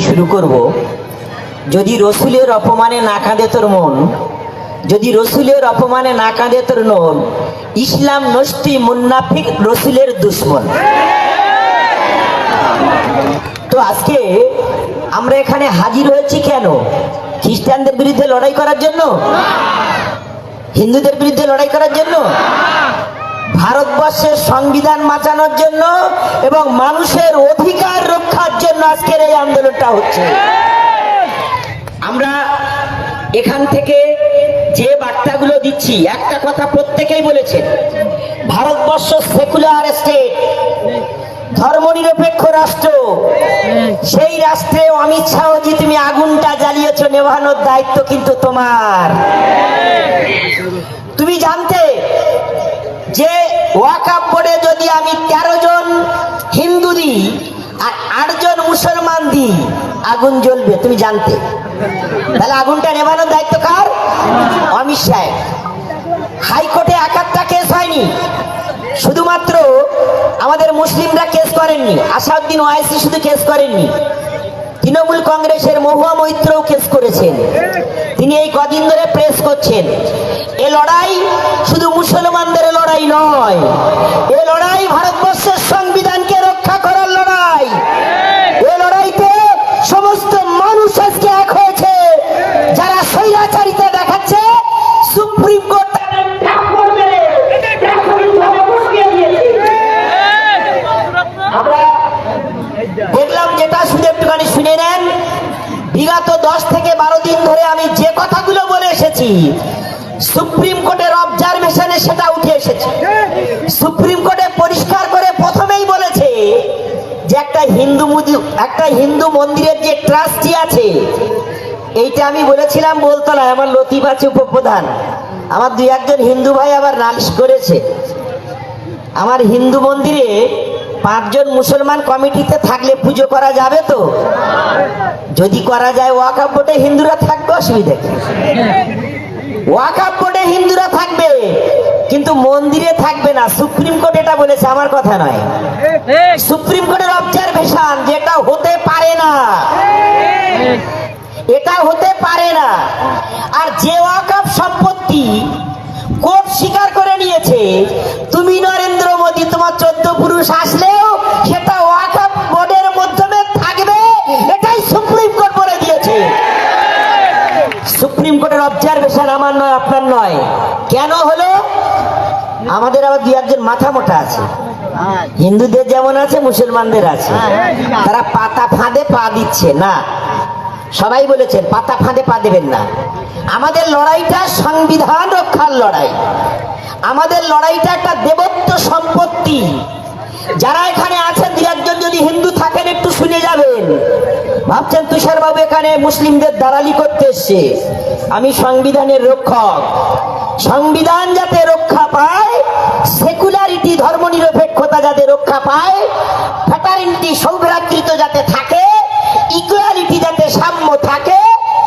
শুরু করব। যদি রসুলের অপমানে না কাঁদে তোর মন, যদি রসুলের অপমানে না কাঁদে তোর মন ইসলাম নষ্টি মুন্নাফিক রসুলের দুশ্মন। তো আজকে আমরা এখানে হাজির হয়েছি কেন? খ্রিস্টানদের বিরুদ্ধে লড়াই করার জন্য? হিন্দুদের বিরুদ্ধে লড়াই করার জন্য? ভারতবর্ষের সংবিধান বাঁচানোর জন্য এবং মানুষের অধিকার রক্ষার জন্য আজকের এই আন্দোলনটা হচ্ছে। আমরা এখান থেকে যে বার্তাগুলো দিচ্ছি, একটা কথা প্রত্যেকেই বলেছে ভারতবর্ষ সেকুলার স্টেট, ধর্মনিরপেক্ষ রাষ্ট্র। সেই রাষ্ট্রে অমিত শাহজি, তুমি আগুনটা জ্বালিয়েছ, নেভানোর দায়িত্ব কিন্তু তোমার তুমি জানতে যে বোর্ডে যদি আমি তেরো জন হিন্দু দিই আর আটজন মুসলমান দিই, আগুন জ্বলবে, তুমি জানতে। তাহলে আগুনটা নেভানোর দায়িত্ব কার? অমিত শাহ হাইকোর্টে একাত্তা কেস হয়নি। শুধুমাত্র আমাদের মুসলিমরা কেস করেননি। আসাউদ্দিন ওয়াইসি শুধু কেস করেননি। তৃণমূল কংগ্রেসের মহুয়া মৈত্রও কেস করেছেন। তিনি এই কদিন ধরে প্রেস করছেন। এ লড়াই শুধু মুসলমানদের লড়াই নয়। এ লড়াই ভারতবর্ষের সংবিধানকে রক্ষা করার লড়াই। এ লড়াইতে সমস্ত মানুষ আজকে এক হয়েছে। যারা স্বৈরাচারিতা দেখাচ্ছে, সুপ্রিম কোর্ট দেখলাম যেটা শুনে একটুখানি শুনে নেন। বিগত দশ থেকে বারো দিন ধরে আমি যে কথাগুলো বলে এসেছি সুপ্রিম কোর্টের অবজারভেশনে সেটা উঠে এসেছে। সুপ্রিম কোর্টে পরিষ্কার করে প্রথমেই বলেছে যে একটা হিন্দু একটা হিন্দু মন্দিরের যে ট্রাস্টি আছে, এইটা আমি বলেছিলাম বলতো না আমার লতিফ আছে উপপ্রধান। আমার দুই একজন হিন্দু ভাই আবার নালিশ করেছে। আমার হিন্দু মন্দিরে পাঁচজন মুসলমান কমিটিতে থাকলে পুজো করা যাবে তো? যদি করা যায় ওয়াকাপ বোর্ডে হিন্দুরা থাকবে, অসুবিধা ওয়াকাপ বোর্ডে হিন্দুরা থাকবে, কিন্তু মন্দিরে থাকবে না। সুপ্রিম কোর্ট এটা বলেছে, আমার কথা নয়। সুপ্রিম কোর্টের অবজারভেশন যেটা হতে পারে না। এটা হতে পারে না। আর যে ওয়াকাপ সম্পত্তি কোর্ট স্বীকার করে নিয়েছে, তুমি নরেন্দ্র মোদী, তোমার চোদ্দ পুরুষ আসলেও সেটা ওয়াকাপ বোর্ডের মাধ্যমে থাকবে এটাই সুপ্রিম কোর্ট বলে দিয়েছে সুপ্রিম কোর্টের অবজারভেশন আমার নয় আপনার নয় কেন হলো আমাদের আবার দুই একজন মাথা মোটা আছে। হিন্দুদের যেমন আছে, মুসলমানদের আছে। তারা পাতা ফাঁদে পা দিচ্ছে, না। সবাই বলেছেন, পাতা ফাঁদে পা দেবেন না। আমাদের লড়াইটা সংবিধান রক্ষার লড়াই। আমাদের লড়াইটা একটা দেবত্ব সম্পত্তি। যারা এখানে আছেন, দু একজন যদি হিন্দু থাকেন, একটু শুনে যাবেন। ভাবছেন তুষারবাবু এখানে মুসলিমদের দালালি করতে এসছে। আমি সংবিধানের রক্ষক। সংবিধান যাতে রক্ষা পায় সেকুলারিটি ধর্মনিরপেক্ষতা যাতে রক্ষা পায় ফ্যাটারিটি সৌভ্রাতৃত্ব যাতে থাকে ইকুয়ালিটি যাতে সাম্য থাকে,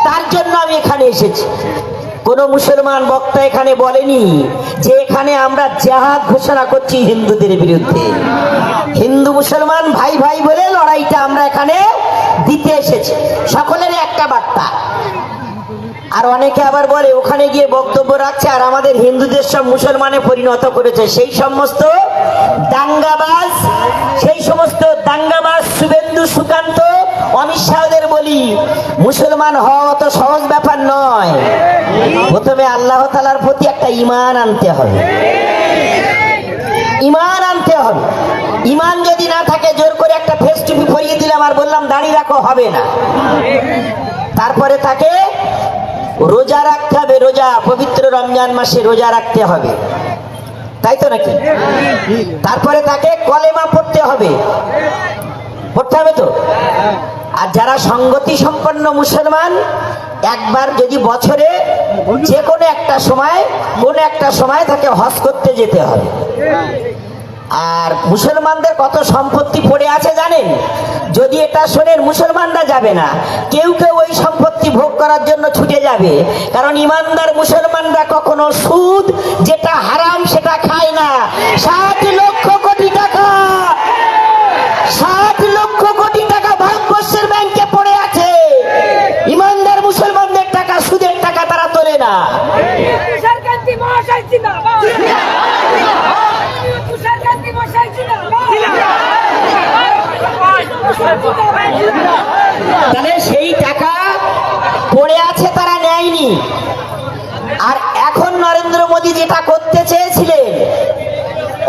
তার জন্য আমি এখানে এসেছি। কোন মুসলমান বক্তা এখানে বলেনি যে এখানে আমরা জাহাদ ঘোষণা করছি হিন্দুদের বিরুদ্ধে। হিন্দু মুসলমান ভাই ভাই বলে লড়াইটা আমরা এখানে দিতে এসেছি। সকলের একটা বার্তা। আর অনেকে আবার বলে, ওখানে গিয়ে বক্তব্য রাখছে আর আমাদের হিন্দুদের সব মুসলমানে পরিণত করেছে। সেই সমস্ত দাঙ্গাবাজ, সেই সমস্ত দাঙ্গাবাজ শুভেন্দু সুকান্ত, অমিত শাহদের বলি, মুসলমান হওয়া অত সহজ ব্যাপার নয়। প্রথমে আল্লাহ তালার প্রতি একটা ইমান আনতে হবে। ইমান আনতে হবে। ইমান যদি না থাকে, জোর করে একটা ফেস টুপি পরিয়ে দিলাম আর বললাম, দাঁড়িয়ে রাখো, হবে না। তারপরে তাকে রোজা রাখতে হবে, রোজা, পবিত্র রমজান মাসে রোজা রাখতে হবে। তাই তো নাকি? তারপরে তাকে কলেমা পড়তে হবে। পড়তে হবে তো? আর যারা সঙ্গতি সম্পন্ন মুসলমান, একবার যদি বছরে যে কোনো একটা সময়, কোন একটা সময় তাকে হজ করতে যেতে হবে। আর মুসলমানদের কত সম্পত্তি পড়ে আছে জানেন যদি এটা শোনেন মুসলমানরা যাবে না কেউ কেউ ওই সম্পত্তি ভোগ করার জন্য ছুটে যাবে কারণ ইমানদার মুসলমানরা কখনো সুদ যেটা হারাম সেটা খায় না সাত লক্ষ কোটি টাকা সাত লক্ষ কোটি টাকা ভারতবর্ষের ব্যাংকে পড়ে আছে ইমানদার মুসলমানদের টাকা সুদের টাকা তারা তোলে না তাহলে সেই টাকা পড়ে আছে তারা নেয়নি। আর এখন নরেন্দ্র মোদী যেটা করতে চেয়েছিলেন,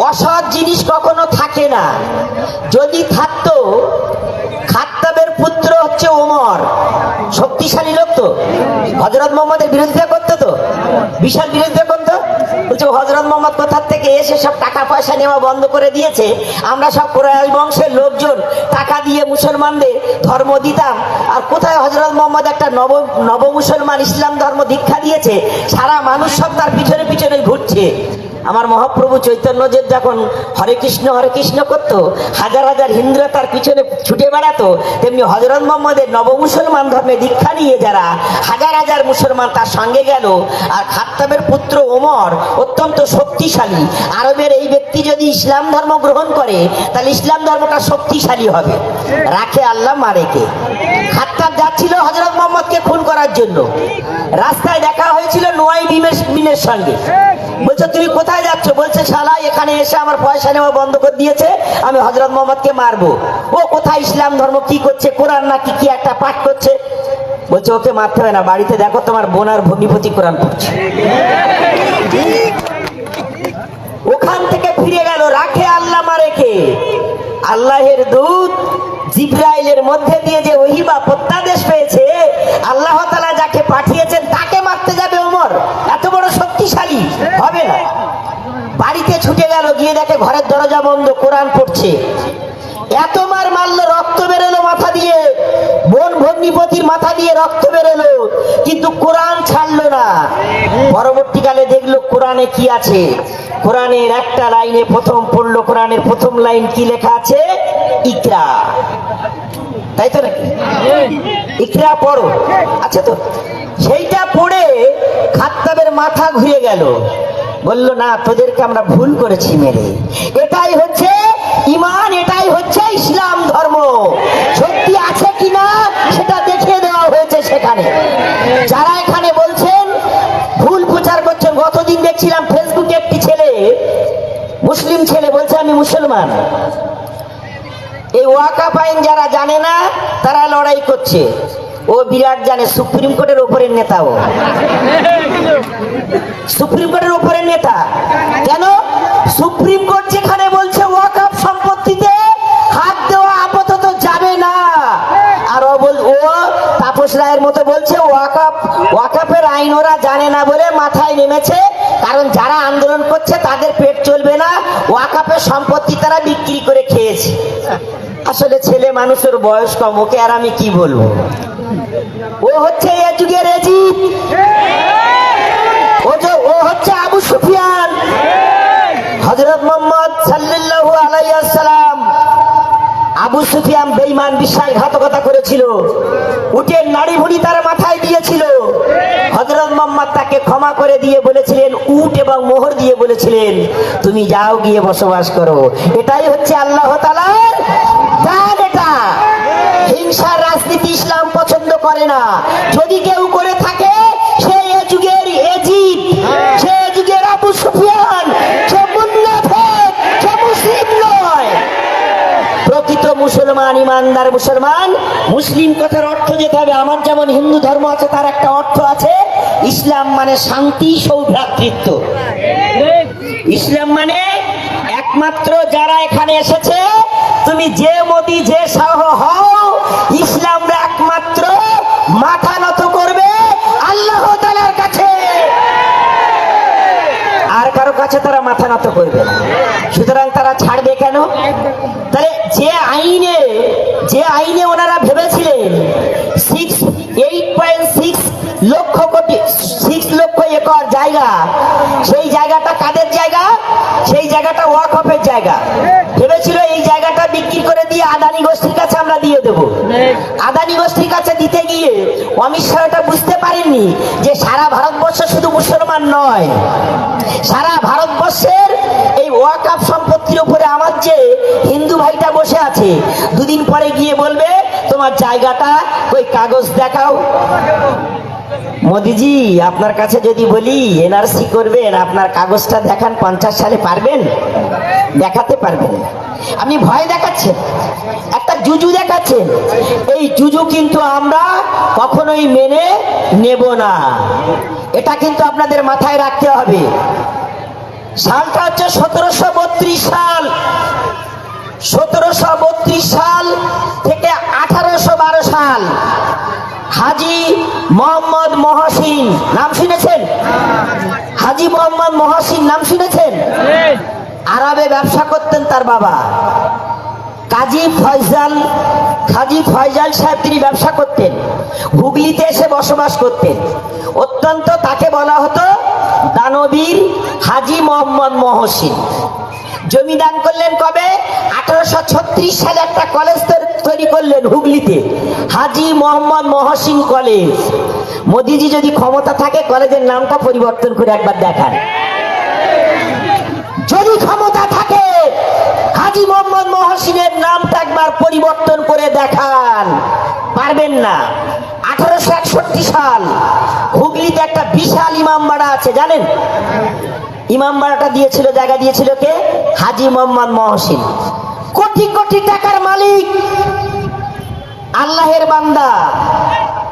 অসৎ জিনিস কখনো থাকে না। যদি থাকতো খাত্তাবের পুত্র হচ্ছে ওমর। শক্তিশালী লোক তো। হজরত মোহাম্মদের বিরোধিতা করতো তো। বিশাল বিরোধিতা করতো। বলছে হজরত মোহাম্মদ, কোথার থেকে এসে সব টাকা পয়সা নেওয়া বন্ধ করে দিয়েছে? আমরা সব কোরআশ বংশের লোকজন, টাকা দিয়ে মুসলমানদের ধর্ম দিতাম। আর কোথায় হজরত মোহাম্মদ একটা নব নব মুসলমান ইসলাম ধর্ম দীক্ষা দিয়েছে? সারা মানুষ সব তার পিছনে পিছনে ঘুরছে। আমার মহাপ্রভু চৈতন্যদেব যখন হরে কৃষ্ণ হরে কৃষ্ণ করতো, হাজার হাজার হিন্দুরা তার পিছনে ছুটে বেড়াতো, তেমনি হজরত মোহাম্মদের নব মুসলমান ধর্মে দীক্ষা নিয়ে যারা হাজার হাজার মুসলমান তার সঙ্গে গেল, আর খাত্তাবের পুত্র ওমর অত্যন্ত শক্তিশালী, আরবের এই ব্যক্তি যদি ইসলাম ধর্ম গ্রহণ করে, তাহলে ইসলাম ধর্মটা শক্তিশালী হবে। রাখে আল্লাহ মারেকে। খাত্তাব যাচ্ছিল হজরত মোহাম্মদকে খুন করার জন্য। রাস্তায় দেখা হয়েছিল নোয়াই বিমের বিনের সঙ্গে। বলছে, তুমি কোথায় যাচ্ছ? বলছে, শালা, এখানে এসে আমার পয়সা নেওয়া বন্ধ করে দিয়েছে, আমি হজরত মোহাম্মদকে মারবো। ও কোথায় ইসলাম ধর্ম, কি করছে, কোরআন নাকি কি একটা পাঠ করছে? বলছে, ওকে মারতে হবে না, বাড়িতে দেখো তোমার বোনার ভগ্নিপতি কোরআন পড়ছে। ওখান থেকে ফিরে গেল, রাখে আল্লাহ মারেকে আল্লাহের দূত জিব্রাইলের মধ্যে দিয়ে যে ওহিবা প্রত্যাদেশ পেয়েছে। আল্লাহ তালা যাকে পাঠিয়েছেন, তাকে মারতে যাবে ওমর। এত বড় শক্তিশালী। হবে না। বাড়িতে ছুটে গেল, গিয়ে দেখে ঘরের দরজা বন্ধ, কোরআন পড়ছে। এত মার মারলো, রক্ত বেরোলো মাথা দিয়ে। বোন ভগ্নিপতির মাথা দিয়ে রক্ত বেরোলো। কিন্তু কোরআন ছাড়লো না। পরবর্তীকালে দেখল কোরআনে কি আছে। কোরআনের একটা লাইনে প্রথম পড়ল, কোরআনের প্রথম লাইন কি লেখা আছে? ইকরা। তাই তো নাকি? ইকরা পড়ো। আচ্ছা তো, সেইটা পড়ে খাত্তাবের মাথা ঘুরে গেল। বলল, না, তোদেরকে আমরা ভুল করেছি মেরে। এটাই হচ্ছে ইমান এটাই হচ্ছে ইসলাম ধর্ম। সত্যি আছে কিনা, সেটা দেখিয়ে দেওয়া হয়েছে সেখানে। যারা এখানে বলছেন, ভুল প্রচার করছেন, গতদিন দেখছিলাম ফেসবুকে একটি ছেলে, মুসলিম ছেলে বলছে, আমি মুসলমান। এই ওয়াকা আইন যারা জানে না, তারা লড়াই করছে। ও বিরাট জানে, সুপ্রিম কোর্টের ওপরের নেতা ও। সুপ্রিম কোর্টের ওপরের নেতা। কেন? সুপ্রিম কোর্ট যেখানে বলছে ওয়াকাপ সম্পত্তিতে হাত দেওয়া আপাতত যাবে না। আর ও তাপস রায়ের মতো বলছে ওয়াকাপ ওয়াকাপের আইন ওরা জানে না বলে মাথায় নেমেছে। কারণ যারা আন্দোলন করছে, তাদের পেট চলবে না। ওয়াকাপের সম্পত্তি তারা বিক্রি করে খেয়েছে। আসলে ছেলে মানুষের বয়স কম, ওকে আর আমি কি বলব? ও হচ্ছে এ যুগের এজিদ। ও যে, ও হচ্ছে আবু সুফিয়ান। হজরত মোহাম্মদ সাল্লাল্লাহু আলাইহি আবু সুফিয়ান বেঈমান বিশ্বাসঘাতকতা করেছিল। উটের নাড়ি ভুড়ি তার মাথায় দিয়েছিল। হজরত মোহাম্মদ তাকে ক্ষমা করে দিয়ে বলেছিলেন, উট এবং মোহর দিয়ে বলেছিলেন, তুমি যাও গিয়ে বসবাস করো। এটাই হচ্ছে আল্লাহ তাআলার দান এটা। হিংসার রাজনীতি ইসলাম পছন্দ করে না। যদি কেউ করে থাকে সে এ যুগের এজিদ সে এ যুগের আবু সুফিয়ান সে মুন্নাফেক সে মুসলিম নয় প্রকৃত মুসলমান, ইমানদার মুসলমান, মুসলিম কথার অর্থ যেতে হবে। আমার যেমন হিন্দু ধর্ম আছে, তার একটা অর্থ আছে, ইসলাম মানে শান্তি সৌভ্রাতৃত্ব ইসলাম মানে একমাত্র যারা এখানে এসেছে, তুমি যে মোদি, যে শাহ হও, ইসলাম একমাত্র মাথা নত করবে আল্লাহ তাআলার কাছে। আর কারও কাছে তারা মাথা নত করবে সুতরাং তারা ছাড়বে কেন? তাহলে যে আইনে যে আইনে ওনারা ভেবেছিলেন একর জায়গা, সেই জায়গাটা কাদের জায়গা? সেই জায়গাটা ওয়াকফের জায়গা। ভেবেছিল এই জায়গাটা বিক্রি করে দিয়ে আদানি গোষ্ঠীর কাছে আমরা দিয়ে দেবো। আদানি গোষ্ঠীর কাছে দিতে গিয়ে অমিত শাহ এটা বুঝতে পারেননি যে সারা ভারতবর্ষ শুধু মুসলমান নয়। সারা ভারতবর্ষের এই ওয়াকাপ সম্পত্তির উপরে আমার যে হিন্দু ভাইটা বসে আছে, দুদিন পরে গিয়ে বলবে, তোমার জায়গাটা ওই কাগজ দেখাও। মোদিজি, আপনার কাছে যদি বলি এনআরসি করবেন, আপনার কাগজটা দেখান, পঞ্চাশ সালে পারবেন? দেখাতে পারবেন আপনি ভয় দেখাচ্ছেন একটা জুজু দেখাচ্ছেন এই জুজু কিন্তু আমরা কখনোই মেনে নেব না। এটা কিন্তু আপনাদের মাথায় রাখতে হবে। সালটা হচ্ছে সতেরোশো বত্রিশ সাল। সতেরোশো বত্রিশ সাল থেকে আঠারোশো বারো সাল। হাজি মোহাম্মদ মহাসিন, নাম শুনেছেন? হাজি মোহাম্মদ মহাসিন, নাম শুনেছেন? আরবে ব্যবসা করতেন তার বাবা। কাজী ফয়জাল কাজী ফয়জাল সাহেব তিনি ব্যবসা করতেন। হুগলিতে এসে বসবাস করতেন। অত্যন্ত তাকে বলা হতো দানবীর হাজি মোহাম্মদ মহসিন। জমি দান করলেন কবে? আঠারোশো ছত্রিশ সালে একটা কলেজ তৈরি করলেন হুগলিতে, হাজি মোহাম্মদ মহসিন কলেজ মোদিজি যদি ক্ষমতা থাকে কলেজের নামটা পরিবর্তন করে একবার দেখান। যদি ক্ষমতা থাকে, হাজি মোহাম্মদ মহসিনের নামটা একবার পরিবর্তন করে দেখান। পারবেন না। আঠারোশো একষট্টি সাল, হুগলিতে একটা বিশাল ইমামবাড়া আছে, জানেন? ইমামবাড়াটা দিয়েছিল, জায়গা দিয়েছিল কে? হাজি মোহাম্মদ মহসিন। কোটি কোটি টাকার মালিক। আল্লাহের বান্দা।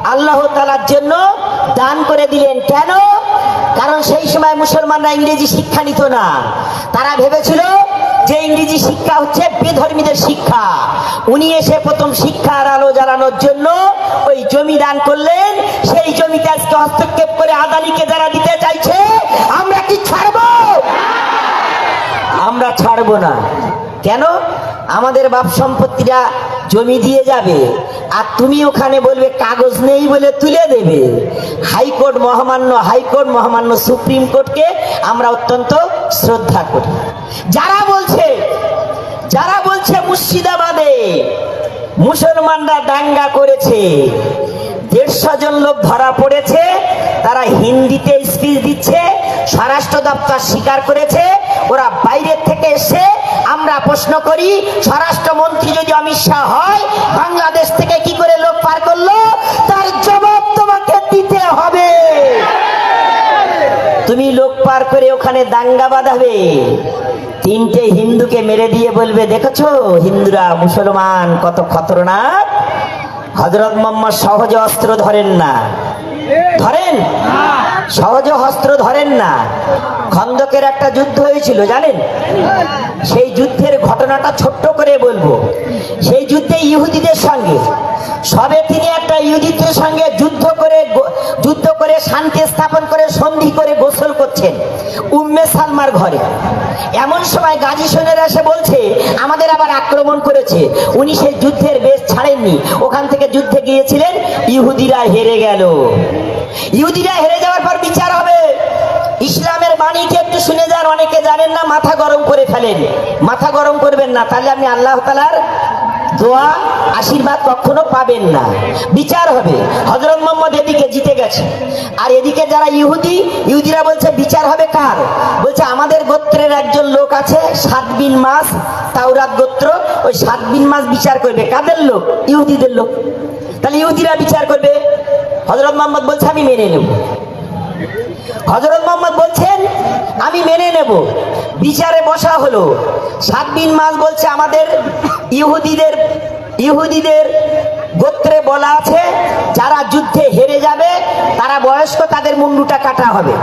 আল্লাহ তালার জন্য দান করে দিলেন। কেন? কারণ সেই সময় মুসলমানরা ইংরেজি শিক্ষা নিত না। তারা ভেবেছিল যে ইংরেজি শিক্ষা হচ্ছে বেধর্মীদের শিক্ষা। উনি এসে প্রথম শিক্ষার আলো জ্বালানোর জন্য ওই জমি দান করলেন। সেই জমিতে আজকে হস্তক্ষেপ করে আদানিকে যারা দিতে চাইছে, আমরা কি ছাড়বো? আমরা ছাড়বো না। কেন? আমাদের বাপ সম্পত্তিরা জমি দিয়ে যাবে, আর তুমি ওখানে বলবে, কাগজ নেই বলে তুলে দেবে। হাইকোর্ট মহামান্য হাইকোর্ট মহামান্য সুপ্রিম কোর্টকে আমরা অত্যন্ত শ্রদ্ধা করি। যারা বলছে যারা বলছে মুর্শিদাবাদে মুসলমানরা দাঙ্গা করেছে, দেড়শো জন লোক ধরা পড়েছে, তারা হিন্দিতে স্পিচ দিচ্ছে, স্বরাষ্ট্র দপ্তর স্বীকার করেছে, ওরা বাইরের থেকে এসে প্রশ্ন করি, স্বরাষ্ট্রমন্ত্রী যদি অমিত শাহ হয়, বাংলাদেশ থেকে কি করে লোক পার করল? তার জবাব তোমাকে দিতে হবে। তুমি লোক পার করে ওখানে দাঙ্গা বাঁধাবে। তিনটে হিন্দুকে মেরে দিয়ে বলবে, দেখেছ, হিন্দুরা মুসলমান, কত খতরনাক। হজরত মোহাম্মদ সহজ অস্ত্র ধরেন না। ধরেন? সহজ অস্ত্র ধরেন না। খন্দকের একটা যুদ্ধ হয়েছিল, জানেন? সেই যুদ্ধের ঘটনাটা ছোট্ট করে বলব। সেই যুদ্ধে ইহুদিদের সঙ্গে, সবে তিনি একটা ইহুদিদের সঙ্গে যুদ্ধ করে যুদ্ধ করে শান্তি স্থাপন করে সন্ধি করে গোসল করছেন উম্মে সালমার ঘরে। এমন সময় গাজী সোনেরা এসে বলছে, আমাদের আবার আক্রমণ করেছে। উনি সেই যুদ্ধের বেশ ছাড়েননি। ওখান থেকে যুদ্ধে গিয়েছিলেন, ইহুদিরা হেরে গেল। ইহুদিরা হেরে যাওয়ার পর বিচার শুনে যান, অনেকে জানেন না, মাথা গরম করে ফেলেন। মাথা গরম করবেন না, তাহলে আপনি আল্লাহ তালার দোয়া, আশীর্বাদ কখনো পাবেন না। বিচার হবে। হজরত মোহাম্মদ এদিকে জিতে গেছে। আর এদিকে যারা ইহুদি, ইহুদিরা বলছে, বিচার হবে কার? বলছে, আমাদের গোত্রের একজন লোক আছে, সাত বিন মাস, তাওরাত গোত্র। ওই সাত বিন মাস বিচার করবে। কাদের লোক? ইহুদিদের লোক। তাহলে ইহুদিরা বিচার করবে। হজরত মোহাম্মদ বলছে, আমি মেনে নেব। হজরত মোহাম্মদ বলছেন আমি মেনে নেব। বিচারে বসা হলো। সাত দিন মাস বলছে আমাদের ইহুদিদের ইহুদিদের গোত্রে বলা আছে, যারা যুদ্ধে হেরে যাবে, তারা বয়স্ক, তাদের মুন্ডুটা কাটা হবে।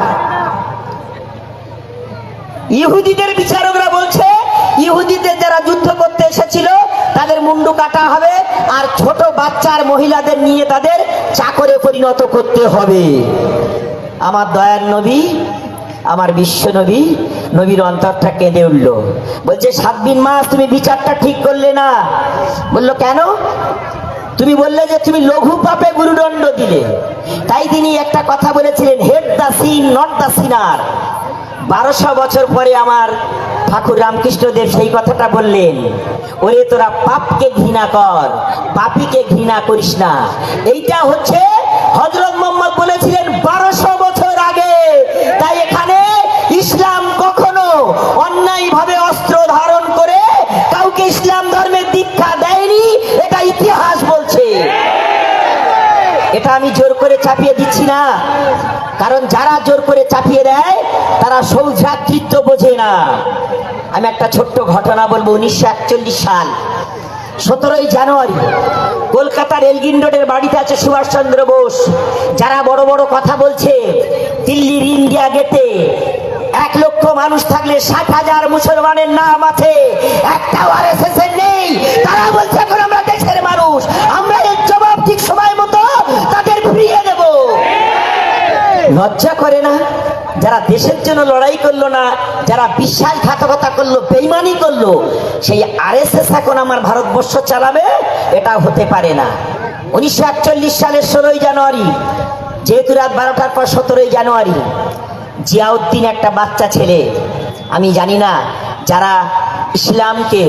ইহুদিদের বিচারকরা বলছে, ইহুদিদের যারা যুদ্ধ করতে এসেছিল, তাদের মুন্ডু কাটা হবে, আর ছোট বাচ্চার মহিলাদের নিয়ে তাদের চাকরে পরিণত করতে হবে। আমার দয়ার নবী আমার বিশ্ব নবী, নবীর অন্তরটা কেঁদে উঠল। বলছে সাত দিন মাস, তুমি বিচারটা ঠিক করলে না। বলল, কেন? তুমি বললে যে তুমি লঘু পাপে গুরুদণ্ড দিলে। তাই তিনি একটা কথা বলেছিলেন hate the sin not the sinner বারোশো বছর পরে আমার ঠাকুর রামকৃষ্ণদেব সেই কথাটা বললেন, ওরে, তোরা পাপকে ঘৃণা কর, পাপীকে ঘৃণা করিস না। এইটা হচ্ছে হজরত মোহাম্মদ বলেছিলেন বারোশো বছর আগে। তাই কখনো অন্যায় ভাবে অস্ত্র ধারণ করে কাউকে ইসলাম ধর্মের দীক্ষা দেয়নি, এটা ইতিহাস বলছে। এটা আমি জোর করে চাপিয়ে দিচ্ছি না। কারণ যারা জোর করে চাপিয়ে দেয়, তারা সৌভ্রাতৃত্ব বোঝে না। আমি একটা ছোট্ট ঘটনা বলব, উনিশশো একচল্লিশ সাল, সতেরোই জানুয়ারি, কলকাতার এলগিন রোডের বাড়িতে আছে সুভাষচন্দ্র বোস। যারা বড় বড় কথা বলছে, দিল্লির ইন্ডিয়া গেটে এক লক্ষ মানুষ থাকলে ষাট হাজার মুসলমানের নাম আছে। একটাও আর নেই। তারা বলছে, এখন আমরা দেশের মানুষ। আমরা এর জবাব ঠিক সময় মতো তাদের ফিরিয়ে দেব। লজ্জা করে না? যারা দেশের জন্য লড়াই করল না, যারা বিশ্বাসঘাতকতা করল, বেইমানি করল, সেই আর এস এস এখন আমার ভারতবর্ষ চালাবে? এটা হতে পারে না। উনিশশো একচল্লিশ সালের ষোলোই জানুয়ারি, যেহেতু রাত বারোটার পর সতেরোই জানুয়ারি জিয়াউদ্দিন একটা বাচ্চা ছেলে। আমি জানি না যারা ইসলামকে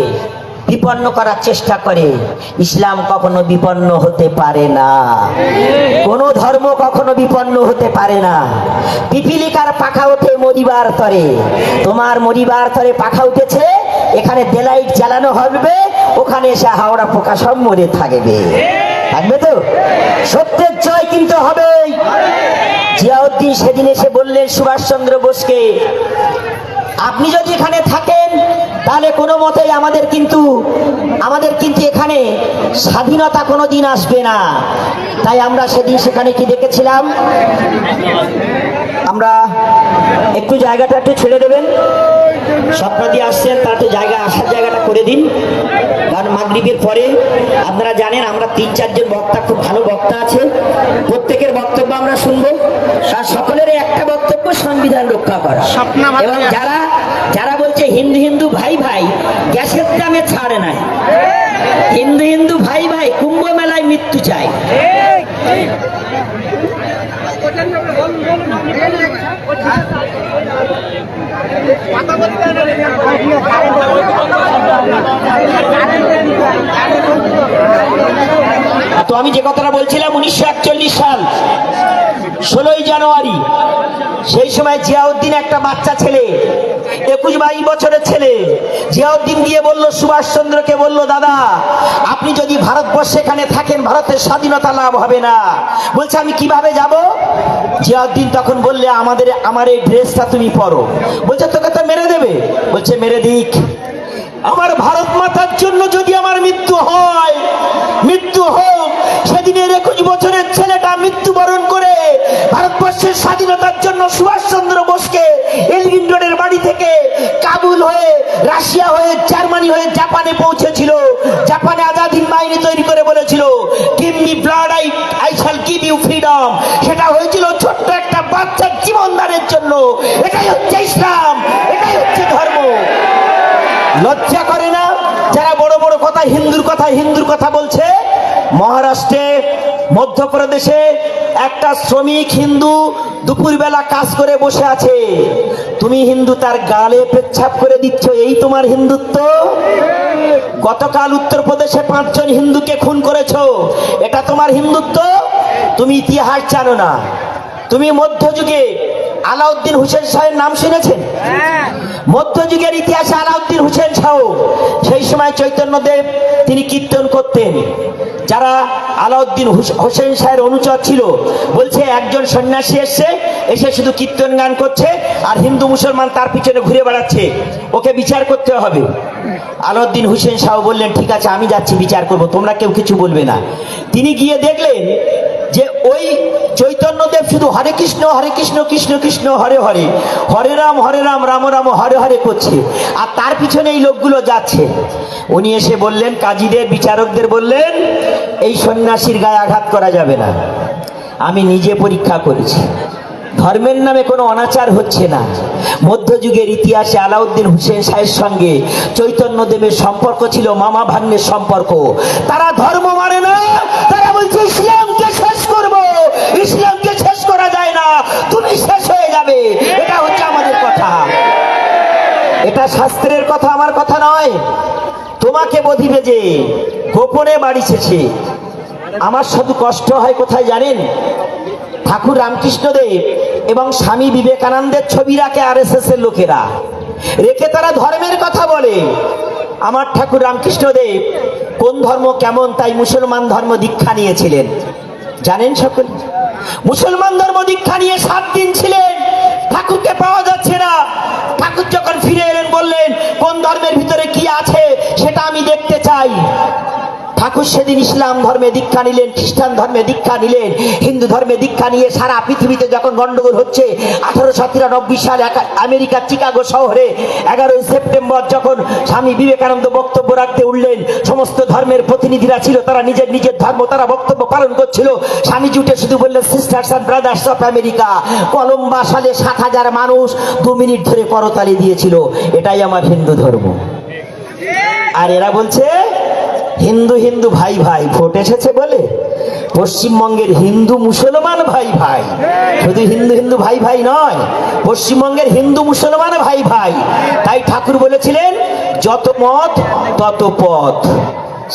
বিপন্ন করার চেষ্টা করে, ইসলাম কখনো বিপন্ন হতে পারে না। কোন ধর্ম কখনো বিপন্ন হতে পারে না। পিপিলিকার পাখা ওঠে মরিবার তরে। তোমার মরিবার তরে পাখা উঠেছে, এখানে দেলাইট জ্বালানো হবে, ওখানে এসে হাওড়া পোকা সব মরে থাকবে। থাকবে তো? সত্যের জয় কিন্তু হবে। জিয়াউদ্দিন সেদিন এসে বললেন, সুভাষচন্দ্র বোসকে, আপনি যদি এখানে থাকেন, তাহলে কোনো মতেই আমাদের কিন্তু আমাদের কিন্তু এখানে স্বাধীনতা কোনো দিন আসবে না। তাই আমরা সেদিন সেখানে কি দেখেছিলাম? আমরা একটু জায়গাটা একটু ছেড়ে দেবেন। স্বপ্ন দিয়ে আসছেন তার একটু জায়গা আসার জায়গাটা করে দিন। কারণ মাগরীবের পরে আপনারা জানেন আমরা তিন চারজন বক্তা খুব ভালো বক্তা আছে। প্রত্যেকের বক্তব্য আমরা শুনব। আর সকলের একটা বক্তব্য সংবিধান রক্ষা করা। এবং যারা যারা বলছে হিন্দু হিন্দু ভাই ভাই গ্যাসের দামে ছাড়ে নাই। হিন্দু হিন্দু ভাই ভাই কুম্ভ মেলায় মৃত্যু চাই। তো আমি যে কথাটা বলছিলাম, উনিশশো একচল্লিশ সাল, ষোলোই জানুয়ারি, সেই সময় জিয়াউদ্দিন একটা বাচ্চা ছেলে, একুশ বাইশ বছরের জিয়াউদ্দিন গিয়ে বলল, সুভাষচন্দ্রকে বলল, দাদা, আপনি যদি ভারতবর্ষ এখানে থাকেন, ভারতের স্বাধীনতা লাভ হবে না। বলছে, আমি কীভাবে যাব? জিয়াউদ্দিন তখন বললে, আমাদের, আমার এই ড্রেসটা তুমি পরো। বলছে, তোকে তো মেরে দেবে? বলছে, মেরে দিক। আমার ভারত মাতার জন্য যদি আমার মৃত্যু হয়, মৃত্যু হোক, সেদিনের একুশ বছরের ছেলেটা মৃত্যুবরণ করে ভারতবর্ষের স্বাধীনতার জন্য সুভাষচন্দ্র বোসকে এলগিন রোডের বাড়ি থেকে কাবুল হয়ে রাশিয়া হয়ে জার্মানি হয়ে জাপানে পৌঁছেছিল। জাপানে আজাদিন বাহিনী তৈরি করে বলেছিল give me blood I I shall give you freedom সেটা হয়েছিল ছোট্ট একটা বাচ্চার জীবনদানের জন্য। এটাই হচ্ছে ইসলাম, এটাই হচ্ছে ধর্ম। লজ্জা করে না? যারা বড় বড় কথা, হিন্দুর কথা হিন্দুর কথা বলছে, মহারাষ্ট্রে, মধ্যপ্রদেশে একটা শ্রমিক হিন্দু দুপুরবেলা কাজ করে বসে আছে। তুমি হিন্দু, তার গালে পেচ্ছাপ করে দিচ্ছ, এই তোমার হিন্দুত্ব? গতকাল উত্তরপ্রদেশে পাঁচজন হিন্দুকে খুন করেছ, এটা তোমার হিন্দুত্ব? তুমি ইতিহাস জানো না। তুমি মধ্যযুগে আলাউদ্দিন হুসেন শাহের নাম শুনেছেন? মধ্যযুগের ইতিহাসে আলাউদ্দিন হুসেন শাহ সেই সময় চৈতন্যদেব তিনি কীর্তন করতেন। যারা আলাউদ্দিন হুস- হোসেন শাহের অনুচর ছিল বলছে একজন সন্ন্যাসী এসছে এসে শুধু কীর্তন গান করছে আর হিন্দু মুসলমান তার পিছনে ঘুরে বেড়াচ্ছে। ওকে বিচার করতে হবে। আলাউদ্দিন হুসেন শাহ বললেন ঠিক আছে আমি যাচ্ছি বিচার করব তোমরা কেউ কিছু বলবে না। তিনি গিয়ে দেখলেন যে ওই শুধু হরে কৃষ্ণ হরে কৃষ্ণ কৃষ্ণ কৃষ্ণ, হরে হরে। হরে রাম হরে রাম রাম রাম, হরে হরে করছে। আর তার পিছনে এই লোকগুলো যাচ্ছে। উনি এসে বললেন, কাজীদের, বিচারকদের বললেন, এই সন্ন্যাসীর গায়ে আঘাত করা যাবে না। আমি নিজে পরীক্ষা করেছি। ধর্মের নামে কোনো অনাচার হচ্ছে না। মধ্যযুগের ইতিহাসে আলাউদ্দিন হুসেন শাহের সঙ্গে চৈতন্যদেবের সম্পর্ক ছিল মামা ভাগ্নের সম্পর্ক। তারা ধর্ম মানে না, তারা বলছে ইসলামকে শেষ করব। ইসলামকে শেষ করা যায় না, তুমি শেষ হয়ে যাবে। এটা হচ্ছে আমাদের কথা। এটা শাস্ত্রের কথা, আমার কথা নয়। তোমাকে বধিবে যে গোপনে বাড়িছেছে আমার শুধু কষ্ট হয় কোথায় জানেন? ঠাকুর রামকৃষ্ণদেব এবং স্বামী বিবেকানন্দের ছবি রাখে আর এস এর লোকেরা। রেখে তারা ধর্মের কথা বলে। আমার ঠাকুর রামকৃষ্ণদেব কোন ধর্ম কেমন তাই মুসলমান ধর্ম দীক্ষা নিয়েছিলেন। জানেন সকলে? মুসলমান ধর্ম দীক্ষা নিয়ে সাত দিন ছিলেন। ঠাকুরকে পাওয়া যাচ্ছে না। ঠাকুর যখন ফিরে এলেন বললেন, কোন ধর্মের ভিতরে কি আছে সেটা আমি দেখতে চাই। ঠাকুর সেদিন ইসলাম ধর্মে দীক্ষা নিলেন, খ্রিস্টান ধর্মে দীক্ষা নিলেন, হিন্দু ধর্মে দীক্ষা নিয়ে সারা পৃথিবীতে যখন গন্ডগোল হচ্ছে আঠারোশো তিরানব্বই সালে আমেরিকার চিকাগো শহরে এগারোই সেপ্টেম্বর যখন স্বামী বিবেকানন্দ বক্তব্য রাখতে উঠলেন, সমস্ত ধর্মের প্রতিনিধিরা ছিল, তারা নিজের নিজের ধর্ম, তারা বক্তব্য পালন করছিল। স্বামী জুটে শুধু বললেন sisters and brothers of America কলম্বা সালে সাত হাজার মানুষ দু মিনিট ধরে করতালি দিয়েছিল। এটাই আমার হিন্দু ধর্ম। আর এরা বলছে হিন্দু হিন্দু ভাই ভাই, ভোট এসেছে বলে? পশ্চিমবঙ্গের হিন্দু মুসলমান ভাই ভাই। শুধু হিন্দু হিন্দু ভাই ভাই নয়, পশ্চিমবঙ্গের হিন্দু মুসলমান ভাই ভাই। তাই ঠাকুর বলেছিলেন, যত মত, তত পথ।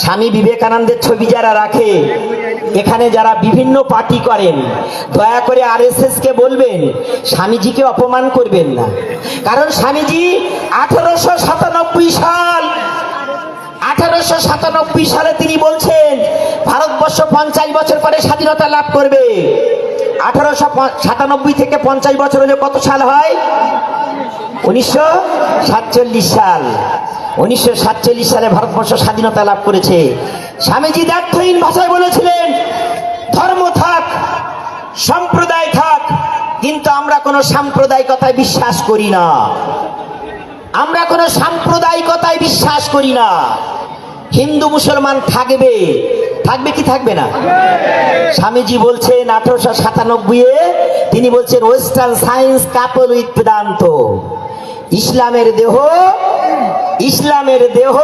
স্বামী বিবেকানন্দের ছবি যারা রাখে, এখানে যারা বিভিন্ন পার্টি করেন, দয়া করে আর কে বলবেন, স্বামীজিকে অপমান করবেন না। কারণ স্বামীজি আঠারোশো সাতানব্বই সাল আঠারোশো সাতানব্বই সালে তিনি বলছেন, ভারতবর্ষ পঞ্চাশ বছর পরে স্বাধীনতা লাভ করবে। আঠারোশো সাতানব্বই থেকে পঞ্চাশ বছর হলে কত সাল হয়? উনিশশো সাতচল্লিশ সাল। উনিশশো সাতচল্লিশ সালে ভারতবর্ষ স্বাধীনতা লাভ করেছে। স্বামীজি দ্ব্যর্থহীন ভাষায় বলেছিলেন, ধর্ম থাক, সম্প্রদায় থাক, কিন্তু আমরা কোনো সাম্প্রদায়িকতায় বিশ্বাস করি না। আমরা কোনো সাম্প্রদায়িকতায় বিশ্বাস করি না। হিন্দু মুসলমান থাকবে। থাকবে কি থাকবে না? স্বামীজি বলছেন আঠারোশো সাতানব্বই তিনি বলছেন western science couple with Vedanta. ইসলামের দেহ ইসলামের দেহ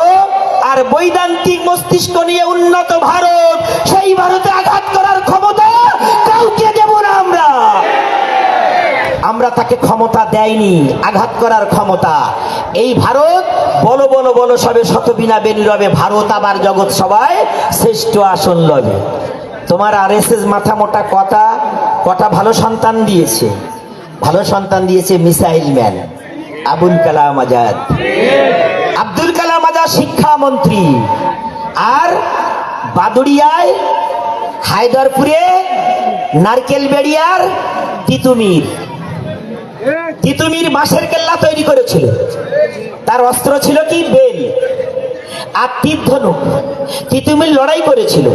আর বৈদান্তিক মস্তিষ্ক নিয়ে উন্নত ভারত। সেই ভারতে আঘাত করার ক্ষমতা কাউকে দেব না আমরা। আমরা তাকে ক্ষমতা দেয়নি, আঘাত করার ক্ষমতা। এই ভারত, বলো বলো বলো, সবে শতবিনা বেনিরবে ভারত আবার জগৎ সবাই শ্রেষ্ঠ আসন লবে। তোমার আর এস এস মাথা মোটা কটা কটা ভালো সন্তান দিয়েছে। ভালো সন্তান দিয়েছে মিসাইল ম্যান, আবুল কালাম আজাদ। আব্দুল কালাম আজাদ শিক্ষামন্ত্রী আর বাদুড়িয়ায় হায়দরপুরে নারকেল বেড়িয়ার তিতুমির। তিতুমির বাঁশের কেল্লা তৈরি করেছিল। তার অস্ত্র ছিল কি? বেল। আর তীর ধনুক। তিতুমির লড়াই করেছিল।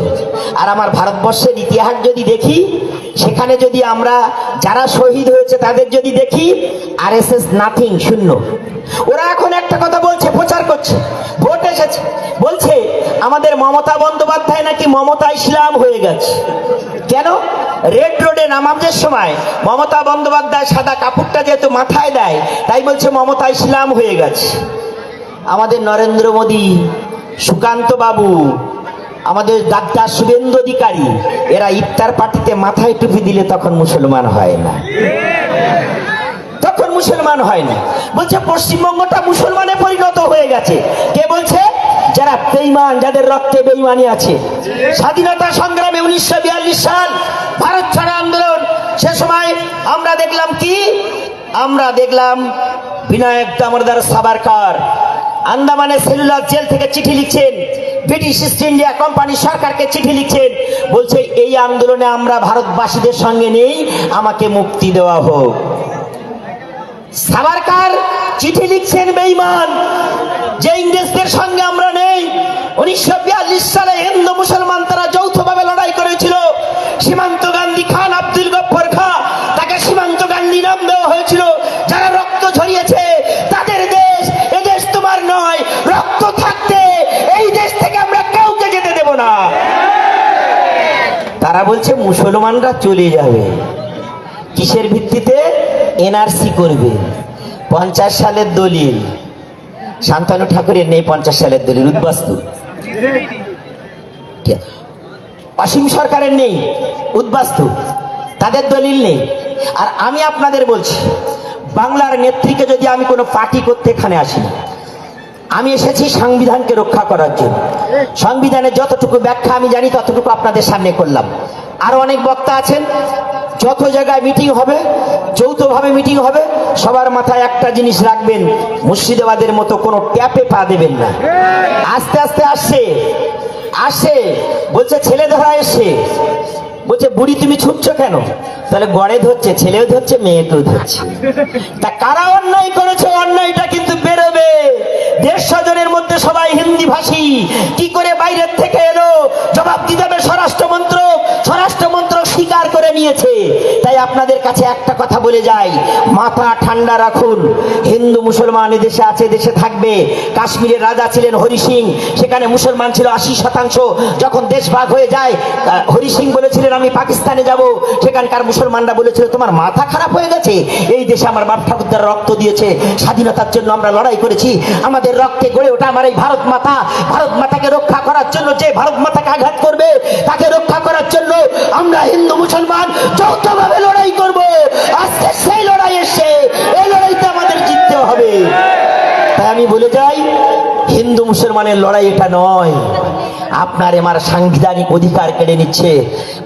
আর আমার ভারতবর্ষের ইতিহাস যদি দেখি, সেখানে যদি আমরা যারা শহীদ হয়েছে তাদের যদি দেখি আর এস এস নাথিং, শূন্য। ওরা এখন একটা কথা বলছে, প্রচার করছে। ভোট এসেছে। বলছে আমাদের মমতা বন্দ্যোপাধ্যায় নাকি মমতা ইসলাম হয়ে গেছে। কেন? রেড রোডে নামাজের সময় মমতা বন্দ্যোপাধ্যায় সাদা কাপড়টা যেহেতু মাথায় দেয়, তাই বলছে মমতা ইসলাম হয়ে গেছে। আমাদের নরেন্দ্র মোদী, সুকান্ত বাবু, আমাদের ডাক্তার শুভেন্দু অধিকারী, এরা ইফতার পার্টিতে মাথায় টুপি দিলে তখন মুসলমান হয় না। তখন মুসলমান হয় না। বলছে পশ্চিমবঙ্গটা মুসলমানে পরিণত হয়ে গেছে। কে বলছে? যারা বেইমান যাদের রক্তে বেইমানি আছে। স্বাধীনতা সংগ্রামে উনিশশো বিয়াল্লিশ সাল ভারত ছাড়া আন্দোলন, সে সময় আমরা দেখলাম কি? আমরা দেখলাম বিনায়ক দামোদর সাবারকার। আন্দামানের সেলুলার জেল থেকে চিঠি লিখছেন। ব্রিটিশ ইস্ট ইন্ডিয়া কোম্পানি সরকারকে চিঠি লিখছেন। বলছে, এই আন্দোলনে আমরা ভারতবাসীদের সঙ্গে নেই, আমাকে মুক্তি দেওয়া হোক। সাবারকার চিঠি লিখছেন বেঈমান। যে ইংরেজদের সঙ্গে আমরা নেই, উনিশশো বিয়াল্লিশ সালে হিন্দু মুসলমান তারা যৌথভাবে লড়াই করেছিল। সীমান্ত গান্ধী খান আব্দুল গফর খা, তাকে সীমান্ত গান্ধী নাম দেওয়া হয়েছিল। যারা রক্ত ঝরিয়েছে, তাদের দেশ, এ দেশ তোমার নয়। রক্ত থাকতে এই দেশ থেকে আমরা কাউকে যেতে দেব না। তারা বলছে, মুসলমানরা চলে যাবে। কিসের ভিত্তিতে? এনআরসি করবে। পঞ্চাশ সালের দলিল। শান্তনু ঠাকুরের নেই পঞ্চাশ সালের দলিল, উদ্বাস্তু। অসীম সরকারের নেই, উদ্বাস্তু। তাদের দলিল নেই। আর আমি আপনাদের বলছি, বাংলার নেত্রীকে যদি আমি কোনো পার্টি করতে এখানে আসি, আমি এসেছি সংবিধানকে রক্ষা করার জন্য। সংবিধানের যতটুকু ব্যাখ্যা আমি জানি, ততটুকু আপনাদের সামনে করলাম। আরও অনেক বক্তা আছেন যত জায়গায় মিটিং হবে, যৌথভাবে মিটিং হবে, সবার মাথায় একটা জিনিস রাখবেন, মুর্শিদাবাদের মতো কোনো ট্যাপে পা দেবেন না। আস্তে আস্তে আসছে আসছে, বলছে ছেলে ধরা এসছে। বলছে, বুড়ি তুমি ছুটছ কেন? তাহলে গড়ে ধরছে, ছেলেও ধরছে মেয়েকেও ধরছে। তা কারা অন্যায় করেছে, অন্যায়টা কিন্তু বেরোবে দেড়শো জনের মধ্যে সবাই হিন্দি ভাষী। কি করে বাইরের থেকে এলো? জবাব দিতে হবে স্বরাষ্ট্র মন্ত্রক। স্বরাষ্ট্র স্বীকার করে নিয়েছে। তাই আপনাদের কাছে একটা কথা বলে যাই। মাথা ঠান্ডা রাখুন। হিন্দু, মুসলমান দেশে আছে দেশে থাকবে। কাশ্মীরের রাজা ছিলেন হরি সিং। সেখানে মুসলমান ছিল আশি শতাংশ। যখন দেশ ভাগ হয়ে যায় হরি সিং বলেছিলেন, আমি পাকিস্তানে যাব। সেখানকার মুসলমানরা বলেছিল, তোমার মাথা খারাপ হয়ে গেছে। এই দেশে আমার বাপ ঠাকুরদার রক্ত দিয়েছে। স্বাধীনতার জন্য আমরা লড়াই করেছি। আমাদের রক্তে গড়ে ওঠা আমার এই ভারত মাতা, ভারত মাতাকে রক্ষা করার জন্য যে ভারত মাতাকে আঘাত করবে, তাকে রক্ষা করার জন্য আমরা হিন্দু, মুসলমান যৌথভাবে লড়াই করব। আজকে সেই লড়াই এসে এই লড়াইতে আমাদের জিততে হবে। তাই আমি বলে যাই, হিন্দু, মুসলমানের লড়াই এটা নয়। আপনার আমার সাংবিধানিক অধিকার কেড়ে নিচ্ছে।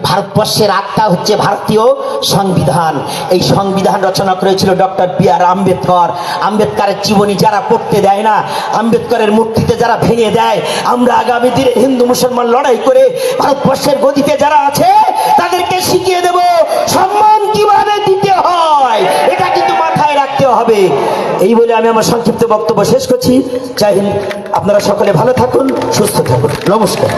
ভারতবর্ষের আত্মা হচ্ছে ভারতীয় সংবিধান। এই সংবিধান রচনা করেছিল ডক্টর বি আর আম্বেদকর। আম্বেদকরের জীবনী যারা পড়তে দেয় না, আম্বেদকরের মূর্তিতে যারা ভেঙে দেয়, আমরা আগামী দিনে হিন্দু মুসলমান লড়াই করে ভারতবর্ষের গদিতে যারা আছে, তাদেরকে শিখিয়ে দেব, সম্মান কীভাবে দিতে হয়? হবে। এই বলে আমি আমার সংক্ষিপ্ত বক্তব্য শেষ করছি। চাই আপনারা সকলে ভালো থাকুন, সুস্থ থাকুন। নমস্কার।